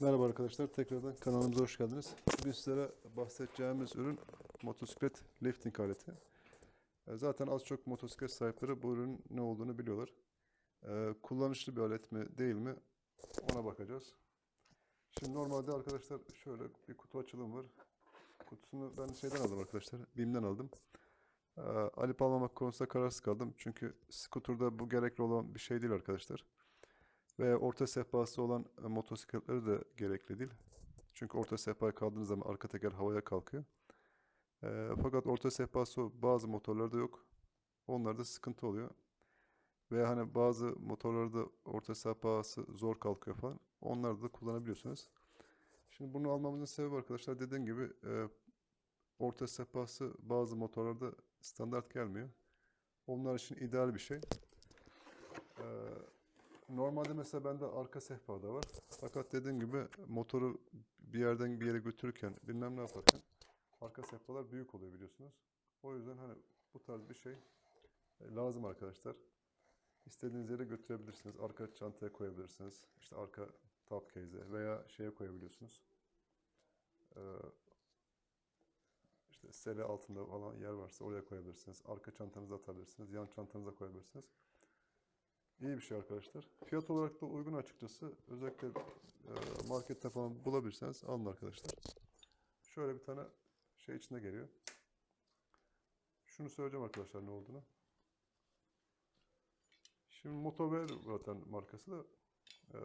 Merhaba arkadaşlar, tekrardan kanalımıza hoş geldiniz. Bugün sizlere bahsedeceğimiz ürün motosiklet lifting aleti. E, Zaten az çok motosiklet sahipleri bu ürünün ne olduğunu biliyorlar. E, Kullanışlı bir alet mi değil mi ona bakacağız. Şimdi normalde arkadaşlar şöyle bir kutu açılım var. Kutusunu ben şeyden aldım arkadaşlar, BİM'den aldım. E, Alıp almamak konusunda kararsız kaldım. Çünkü skuturda bu gerekli olan bir şey değil arkadaşlar. Ve orta sehpası olan e, motosikletleri de gerekli değil. Çünkü orta sehpaya kaldığınız zaman arka teker havaya kalkıyor. E, fakat orta sehpası bazı motorlarda yok. Onlarda sıkıntı oluyor. Ve hani bazı motorlarda orta sehpası zor kalkıyor falan. Onları da kullanabiliyorsunuz. Şimdi bunu almamızın sebebi arkadaşlar dediğim gibi e, orta sehpası bazı motorlarda standart gelmiyor. Onlar için ideal bir şey. E, Normalde mesela bende arka sehpa da var. Fakat dediğim gibi motoru bir yerden bir yere götürürken bilmem ne yaparken arka sehpalar büyük oluyor biliyorsunuz. O yüzden hani bu tarz bir şey e, lazım arkadaşlar. İstediğiniz yere götürebilirsiniz. Arka çantaya koyabilirsiniz. İşte arka top case'e veya şeye koyabiliyorsunuz. Ee, işte sele altında falan yer varsa oraya koyabilirsiniz. Arka çantanıza atabilirsiniz. Yan çantanıza koyabilirsiniz. İyi bir şey arkadaşlar. Fiyat olarak da uygun açıkçası. Özellikle e, markette falan bulabilirseniz alın arkadaşlar. Şöyle bir tane şey içinde geliyor. Şunu söyleyeceğim arkadaşlar ne olduğunu. Şimdi Motover zaten markası da e,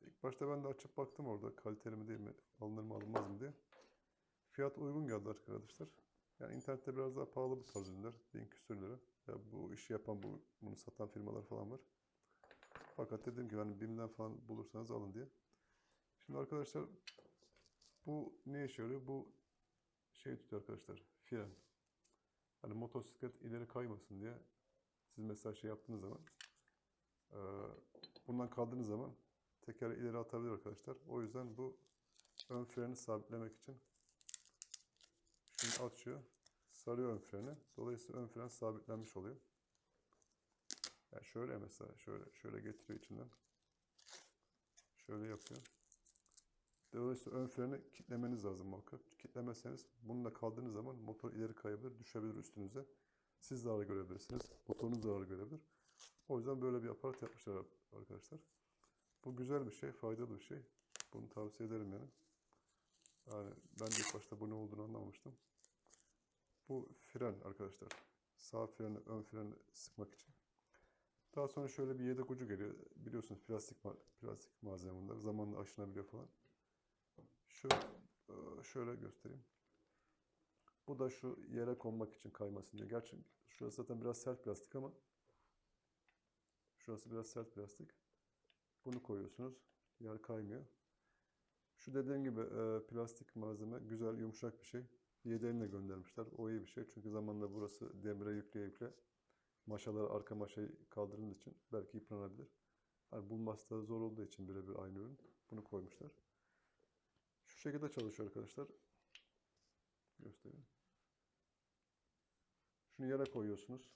ilk başta ben de açıp baktım orada kaliteli mi değil mi alınır mı alınmaz mı diye. Fiyat uygun geldi arkadaşlar. Yani internette biraz daha pahalı bu tarz ürünler. Bin küsür. Ya bu işi yapan, bu, bunu satan firmalar falan var. Fakat dediğim gibi hani BİM'den falan bulursanız alın diye. Şimdi arkadaşlar bu ne işe yarıyor? Bu şey tutuyor arkadaşlar. Fren. Hani motosiklet ileri kaymasın diye siz mesela şey yaptığınız zaman eee, bundan kaldığınız zaman tekeri ileri atabilir arkadaşlar. O yüzden bu ön freni sabitlemek için şunu açıyor. Sarıyor ön freni. Dolayısıyla ön fren sabitlenmiş oluyor. Yani şöyle mesela şöyle şöyle getiriyor içinden. Şöyle yapıyor. Dolayısıyla ön freni kitlemeniz lazım muhakkak. Kitlemezseniz bununla kaldığınız zaman motor ileri kayabilir, düşebilir üstünüze. Siz zarar görebilirsiniz. Motorunuz zarar görebilir. O yüzden böyle bir aparat yapmışlar arkadaşlar. Bu güzel bir şey, faydalı bir şey. Bunu tavsiye ederim yani. Yani ben de ilk başta bu ne olduğunu anlamamıştım. Bu fren arkadaşlar. Sağ freni, ön freni sıkmak için. Daha sonra şöyle bir yedek ucu geliyor. Biliyorsunuz plastik plastik malzeme bunlar. Zamanla aşınabiliyor falan. Şöyle, şöyle göstereyim. Bu da şu yere konmak için kaymasın diye. Gerçi şurası zaten biraz sert plastik ama şurası biraz sert plastik. Bunu koyuyorsunuz. Yer kaymıyor. Şu dediğim gibi e, plastik malzeme güzel, yumuşak bir şey. Yedeğini de göndermişler. O iyi bir şey. Çünkü zamanla burası demire yükle yükle maşaları arka maşayı kaldırdığınız için belki yıpranabilir. Hani bulması da zor olduğu için birebir aynı ürün. Bunu koymuşlar. Şu şekilde çalışıyor arkadaşlar. Göstereyim. Şunu yere koyuyorsunuz.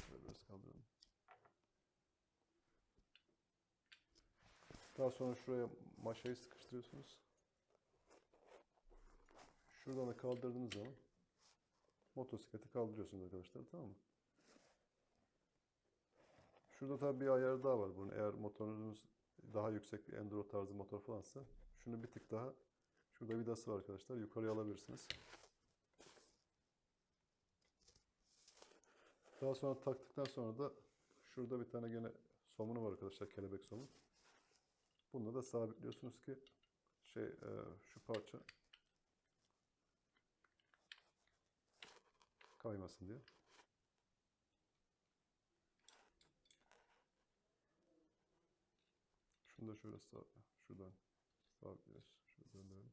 Şöyle biraz kaldıralım. Daha sonra şuraya maşayı sıkıştırıyorsunuz. Şuradan da kaldırdığınız zaman motosikleti kaldırıyorsunuz arkadaşlar tamam mı? Şurada tabii bir ayarı daha var bunun. Eğer motorunuz daha yüksek bir enduro tarzı motor falansa şunu bir tık daha şurada vidası var arkadaşlar. Yukarıya alabilirsiniz. Daha sonra taktıktan sonra da şurada bir tane gene somunu var arkadaşlar. Kelebek somun. Bunu da sabitliyorsunuz ki şey e, şu parça kaymasın diye. Şunu da şöyle sağ, şuradan sabitliyoruz. Şöyle döndürelim.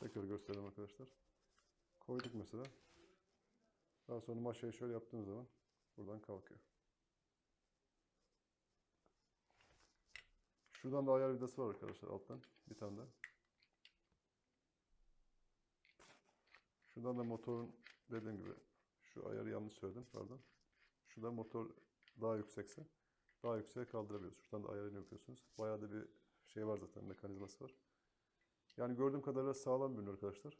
Tekrar gösterelim arkadaşlar. Koyduk mesela. Daha sonra maşayı şöyle yaptığımız zaman buradan kalkıyor. Şuradan da ayar vidası var arkadaşlar alttan. Bir tane daha. Şuradan da motorun dediğim gibi şu ayarı yanlış söyledim pardon. Şuradan motor daha yüksekse daha yükseğe kaldırabiliyoruz. Şuradan da ayarını yapıyorsunuz. Bayağı da bir şey var zaten mekanizması var. Yani gördüğüm kadarıyla sağlam bir ürün arkadaşlar.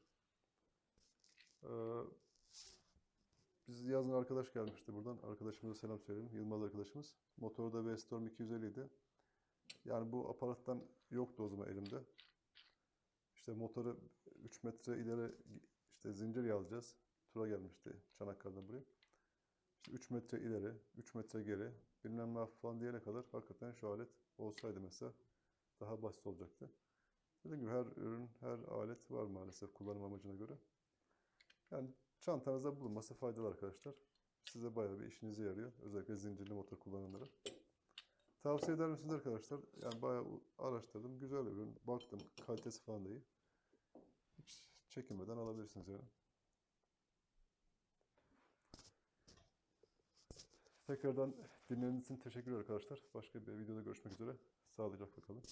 Ee, biz yazın arkadaş gelmişti buradan. Arkadaşımıza selam söyleyelim. Yılmaz arkadaşımız. Motoru da V-Storm 250 idi. Yani bu aparattan yoktu o zaman elimde. İşte motoru 3 metre ileri işte zincir yağlayacağız. Tura gelmişti Çanakkale'den buraya. İşte 3 metre ileri, 3 metre geri, bilmem ne falan diyene kadar hakikaten şu alet olsaydı mesela daha basit olacaktı. Dediğim gibi her ürün, her alet var maalesef kullanım amacına göre. Yani çantanızda bulunması faydalı arkadaşlar. Size bayağı bir işinize yarıyor. Özellikle zincirli motor kullananlara. Tavsiye eder misiniz arkadaşlar? Yani bayağı araştırdım. Güzel ürün. Baktım. Kalitesi falan da iyi. Hiç çekinmeden alabilirsiniz yani. Tekrardan dinlediğiniz için teşekkür arkadaşlar. Başka bir videoda görüşmek üzere. Sağlıcakla kalın.